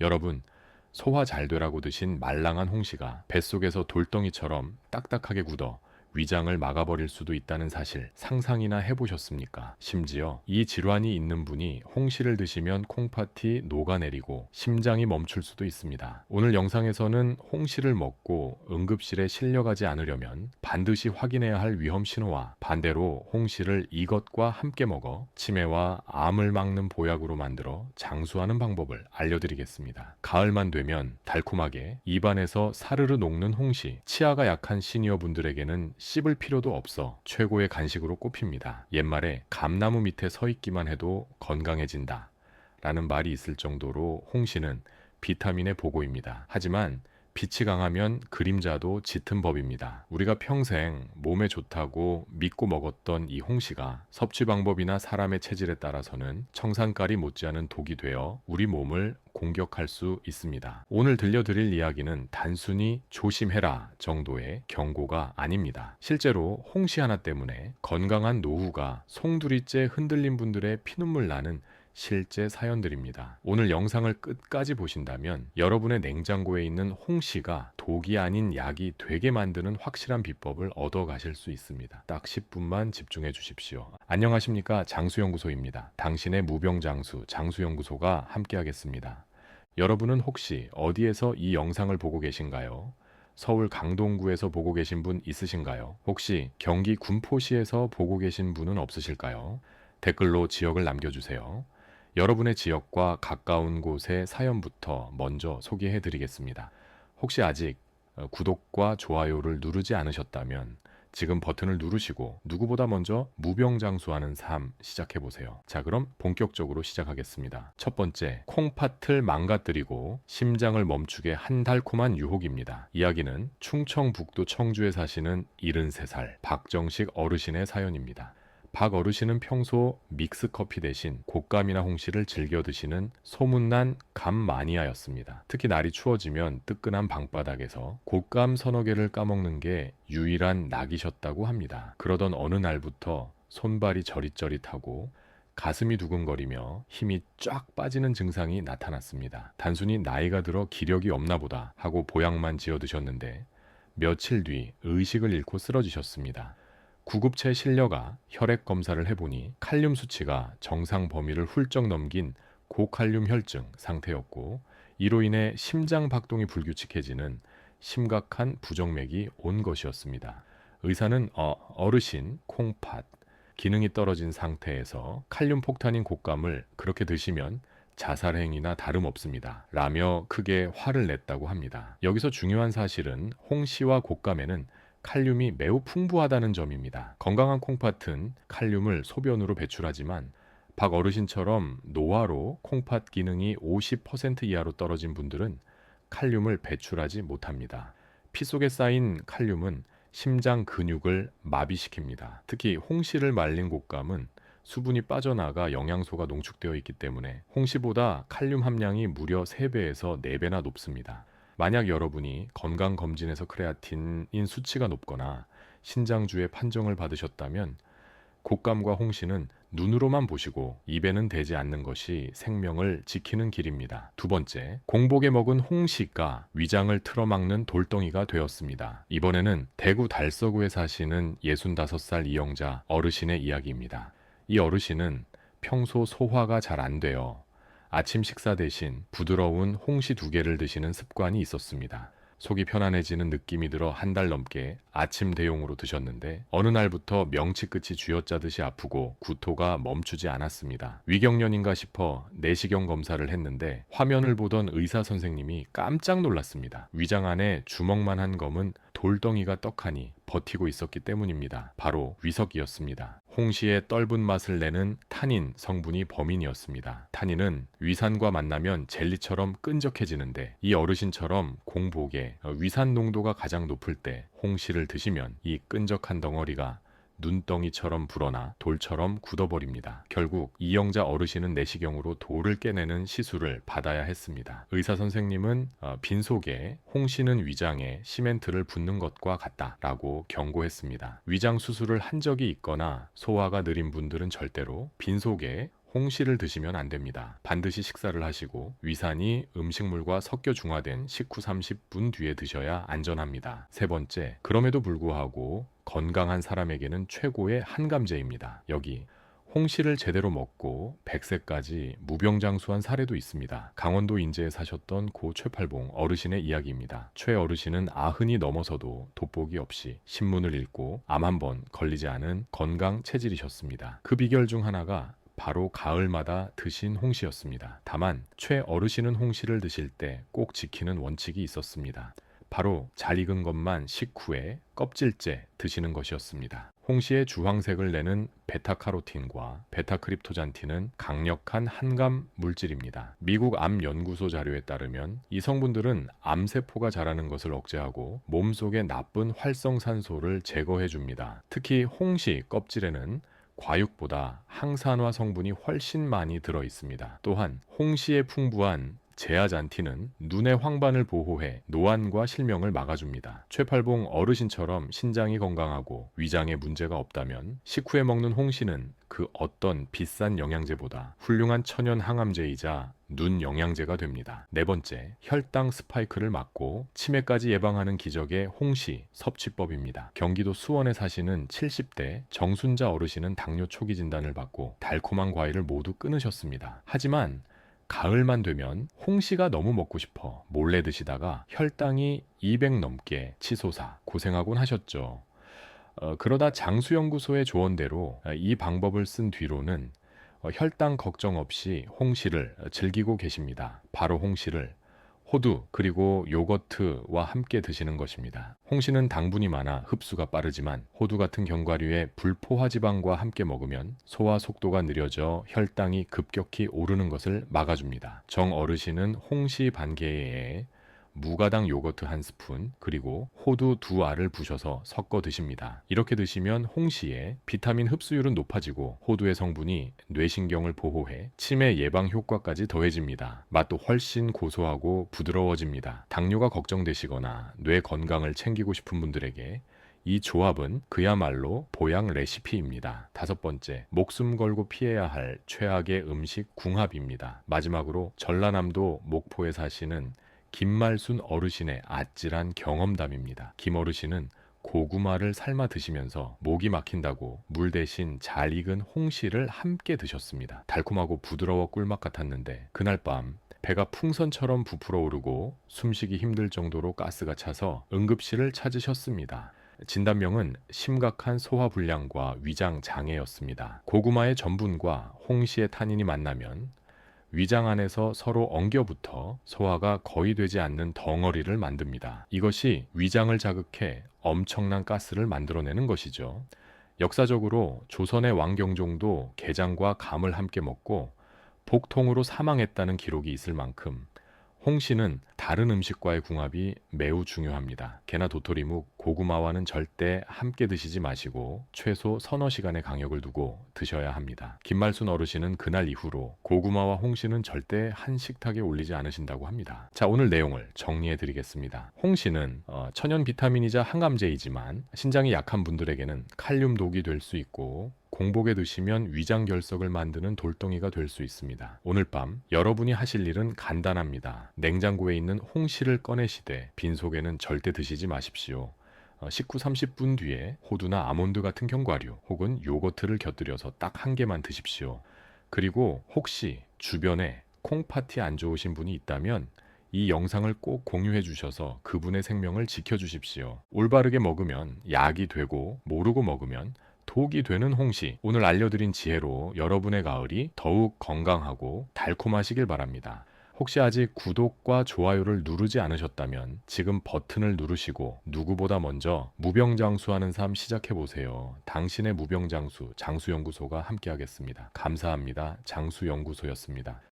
여러분, 소화 잘 되라고 드신 말랑한 홍시가 뱃속에서 돌덩이처럼 딱딱하게 굳어 위장을 막아버릴 수도 있다는 사실 상상이나 해보셨습니까? 심지어 이 질환이 있는 분이 홍시를 드시면 콩팥이 녹아내리고 심장이 멈출 수도 있습니다. 오늘 영상에서는 홍시를 먹고 응급실에 실려가지 않으려면 반드시 확인해야 할 위험 신호와 반대로 홍시를 이것과 함께 먹어 치매와 암을 막는 보약으로 만들어 장수하는 방법을 알려드리겠습니다. 가을만 되면 달콤하게 입안에서 사르르 녹는 홍시, 치아가 약한 시니어 분들에게는 씹을 필요도 없어 최고의 간식으로 꼽힙니다. 옛말에 감나무 밑에 서 있기만 해도 건강해진다. 라는 말이 있을 정도로 홍시는 비타민의 보고입니다. 하지만 빛이 강하면 그림자도 짙은 법입니다. 우리가 평생 몸에 좋다고 믿고 먹었던 이 홍시가 섭취 방법이나 사람의 체질에 따라서는 청산가리 못지않은 독이 되어 우리 몸을 공격할 수 있습니다. 오늘 들려드릴 이야기는 단순히 조심해라 정도의 경고가 아닙니다. 실제로 홍시 하나 때문에 건강한 노후가 송두리째 흔들린 분들의 피눈물 나는 실제 사연들입니다. 오늘 영상을 끝까지 보신다면 여러분의 냉장고에 있는 홍시가 독이 아닌 약이 되게 만드는 확실한 비법을 얻어 가실 수 있습니다. 딱 10분만 집중해 주십시오. 안녕하십니까. 장수연구소입니다. 당신의 무병장수 장수연구소가 함께하겠습니다. 여러분은 혹시 어디에서 이 영상을 보고 계신가요? 서울 강동구에서 보고 계신 분 있으신가요? 혹시 경기 군포시에서 보고 계신 분은 없으실까요? 댓글로 지역을 남겨주세요. 여러분의 지역과 가까운 곳의 사연부터 먼저 소개해 드리겠습니다. 혹시 아직 어, 구독과 좋아요를 누르지 않으셨다면 지금 버튼을 누르시고 누구보다 먼저 무병장수하는 삶 시작해 보세요. 자, 그럼 본격적으로 시작하겠습니다. 첫 번째, 콩팥을 망가뜨리고 심장을 멈추게 한 달콤한 유혹입니다. 이야기는 충청북도 청주에 사시는 73살 박정식 어르신의 사연입니다. 박 어르신은 평소 믹스커피 대신 곶감이나 홍시를 즐겨 드시는 소문난 감 마니아였습니다. 특히 날이 추워지면 뜨끈한 방바닥에서 곶감 서너 개를 까먹는 게 유일한 낙이셨다고 합니다. 그러던 어느 날부터 손발이 저릿저릿하고 가슴이 두근거리며 힘이 쫙 빠지는 증상이 나타났습니다. 단순히 나이가 들어 기력이 없나 보다 하고 보약만 지어 드셨는데 며칠 뒤 의식을 잃고 쓰러지셨습니다. 구급체 실려가 혈액 검사를 해보니 칼륨 수치가 정상 범위를 훌쩍 넘긴 고칼륨 혈증 상태였고 이로 인해 심장 박동이 불규칙해지는 심각한 부정맥이 온 것이었습니다. 의사는 어, 어르신 콩팥 기능이 떨어진 상태에서 칼륨 폭탄인 곶감을 그렇게 드시면 자살행위나 다름없습니다. 라며 크게 화를 냈다고 합니다. 여기서 중요한 사실은 홍시와 곶감에는 칼륨이 매우 풍부하다는 점입니다. 건강한 콩팥은 칼륨을 소변으로 배출하지만 박 어르신처럼 노화로 콩팥 기능이 50% 이하로 떨어진 분들은 칼륨을 배출하지 못합니다. 피 속에 쌓인 칼륨은 심장 근육을 마비시킵니다. 특히 홍시를 말린 곶감은 수분이 빠져나가 영양소가 농축되어 있기 때문에 홍시보다 칼륨 함량이 무려 3배에서 4배나 높습니다. 만약 여러분이 건강검진에서 크레아틴인 수치가 높거나 신장주의 판정을 받으셨다면 곶감과 홍시는 눈으로만 보시고 입에는 대지 않는 것이 생명을 지키는 길입니다. 두 번째, 공복에 먹은 홍시가 위장을 틀어막는 돌덩이가 되었습니다. 이번에는 대구 달서구에 사시는 65살 이영자 어르신의 이야기입니다. 이 어르신은 평소 소화가 잘 안 되어 아침 식사 대신 부드러운 홍시 두 개를 드시는 습관이 있었습니다. 속이 편안해지는 느낌이 들어 한 달 넘게 아침 대용으로 드셨는데 어느 날부터 명치 끝이 쥐어짜듯이 아프고 구토가 멈추지 않았습니다. 위경련인가 싶어 내시경 검사를 했는데 화면을 보던 의사 선생님이 깜짝 놀랐습니다. 위장 안에 주먹만 한 검은 돌덩이가 떡하니 버티고 있었기 때문입니다. 바로 위석이었습니다. 홍시의 떫은 맛을 내는 타닌 성분이 범인이었습니다. 타닌은 위산과 만나면 젤리처럼 끈적해지는데 이 어르신처럼 공복에 위산 농도가 가장 높을 때 홍시를 드시면 이 끈적한 덩어리가 눈덩이처럼 불어나 돌처럼 굳어버립니다. 결국 이영자 어르신은 내시경으로 돌을 깨내는 시술을 받아야 했습니다. 의사 선생님은 어, 빈속에 홍시는 위장에 시멘트를 붓는 것과 같다라고 경고했습니다. 위장 수술을 한 적이 있거나 소화가 느린 분들은 절대로 빈속에 홍시를 드시면 안 됩니다. 반드시 식사를 하시고 위산이 음식물과 섞여 중화된 식후 30분 뒤에 드셔야 안전합니다. 세 번째, 그럼에도 불구하고 건강한 사람에게는 최고의 한감제입니다. 여기 홍시를 제대로 먹고 100세까지 무병장수한 사례도 있습니다. 강원도 인제에 사셨던 고 최팔봉 어르신의 이야기입니다. 최 어르신은 아흔이 넘어서도 돋보기 없이 신문을 읽고 암 한 번 걸리지 않은 건강 체질이셨습니다. 그 비결 중 하나가 바로 가을마다 드신 홍시였습니다. 다만 최 어르신은 홍시를 드실 때 꼭 지키는 원칙이 있었습니다. 바로 잘 익은 것만 식후에 껍질째 드시는 것이었습니다. 홍시의 주황색을 내는 베타카로틴과 베타크립토잔틴은 강력한 항암 물질입니다. 미국 암 연구소 자료에 따르면 이 성분들은 암세포가 자라는 것을 억제하고 몸속의 나쁜 활성산소를 제거해 줍니다. 특히 홍시 껍질에는 과육보다 항산화 성분이 훨씬 많이 들어 있습니다. 또한 홍시의 풍부한 제아잔틴은 눈의 황반을 보호해 노안과 실명을 막아줍니다. 최팔봉 어르신처럼 신장이 건강하고 위장에 문제가 없다면 식후에 먹는 홍시는 그 어떤 비싼 영양제보다 훌륭한 천연 항암제이자 눈 영양제가 됩니다. 네 번째, 혈당 스파이크를 막고 치매까지 예방하는 기적의 홍시 섭취법입니다. 경기도 수원에 사시는 70대 정순자 어르신은 당뇨 초기 진단을 받고 달콤한 과일을 모두 끊으셨습니다. 하지만 가을만 되면 홍시가 너무 먹고 싶어 몰래 드시다가 혈당이 200 넘게 치솟아 고생하곤 하셨죠. 어, 그러다 장수연구소의 조언대로 어, 이 방법을 쓴 뒤로는 어, 혈당 걱정 없이 홍시를 즐기고 계십니다. 바로 홍시를 호두 그리고 요거트와 함께 드시는 것입니다. 홍시는 당분이 많아 흡수가 빠르지만 호두 같은 견과류의 불포화 지방과 함께 먹으면 소화 속도가 느려져 혈당이 급격히 오르는 것을 막아줍니다. 정 어르신은 홍시 반 개에 무가당 요거트 한 스푼 그리고 호두 두 알을 부셔서 섞어 드십니다. 이렇게 드시면 홍시의 비타민 흡수율은 높아지고 호두의 성분이 뇌신경을 보호해 치매 예방 효과까지 더해집니다. 맛도 훨씬 고소하고 부드러워집니다. 당뇨가 걱정되시거나 뇌 건강을 챙기고 싶은 분들에게 이 조합은 그야말로 보양 레시피입니다. 다섯 번째, 목숨 걸고 피해야 할 최악의 음식 궁합입니다. 마지막으로 전라남도 목포에 사시는 김말순 어르신의 아찔한 경험담입니다. 김 어르신은 고구마를 삶아 드시면서 목이 막힌다고 물 대신 잘 익은 홍시를 함께 드셨습니다. 달콤하고 부드러워 꿀맛 같았는데 그날 밤 배가 풍선처럼 부풀어 오르고 숨쉬기 힘들 정도로 가스가 차서 응급실을 찾으셨습니다. 진단명은 심각한 소화불량과 위장 장애였습니다. 고구마의 전분과 홍시의 탄닌이 만나면 위장 안에서 서로 엉겨붙어 소화가 거의 되지 않는 덩어리를 만듭니다. 이것이 위장을 자극해 엄청난 가스를 만들어내는 것이죠. 역사적으로 조선의 왕경종도 게장과 감을 함께 먹고 복통으로 사망했다는 기록이 있을 만큼 홍시는 다른 음식과의 궁합이 매우 중요합니다. 개나 도토리묵, 고구마와는 절대 함께 드시지 마시고 최소 서너 시간의 간격을 두고 드셔야 합니다. 김말순 어르신은 그날 이후로 고구마와 홍시는 절대 한 식탁에 올리지 않으신다고 합니다. 자, 오늘 내용을 정리해 드리겠습니다. 홍시는 어, 천연 비타민이자 항암제이지만 신장이 약한 분들에게는 칼륨 독이 될 수 있고 공복에 드시면 위장 결석을 만드는 돌덩이가 될 수 있습니다. 오늘 밤 여러분이 하실 일은 간단합니다. 냉장고에 있는 홍시를 꺼내시되 빈속에는 절대 드시지 마십시오. 어, 식후 30분 뒤에 호두나 아몬드 같은 견과류 혹은 요거트를 곁들여서 딱 한 개만 드십시오. 그리고 혹시 주변에 콩파티 안 좋으신 분이 있다면 이 영상을 꼭 공유해 주셔서 그분의 생명을 지켜 주십시오. 올바르게 먹으면 약이 되고 모르고 먹으면 독이 되는 홍시. 오늘 알려드린 지혜로 여러분의 가을이 더욱 건강하고 달콤하시길 바랍니다. 혹시 아직 구독과 좋아요를 누르지 않으셨다면 지금 버튼을 누르시고 누구보다 먼저 무병장수하는 삶 시작해 보세요. 당신의 무병장수 장수연구소가 함께하겠습니다. 감사합니다. 장수연구소였습니다.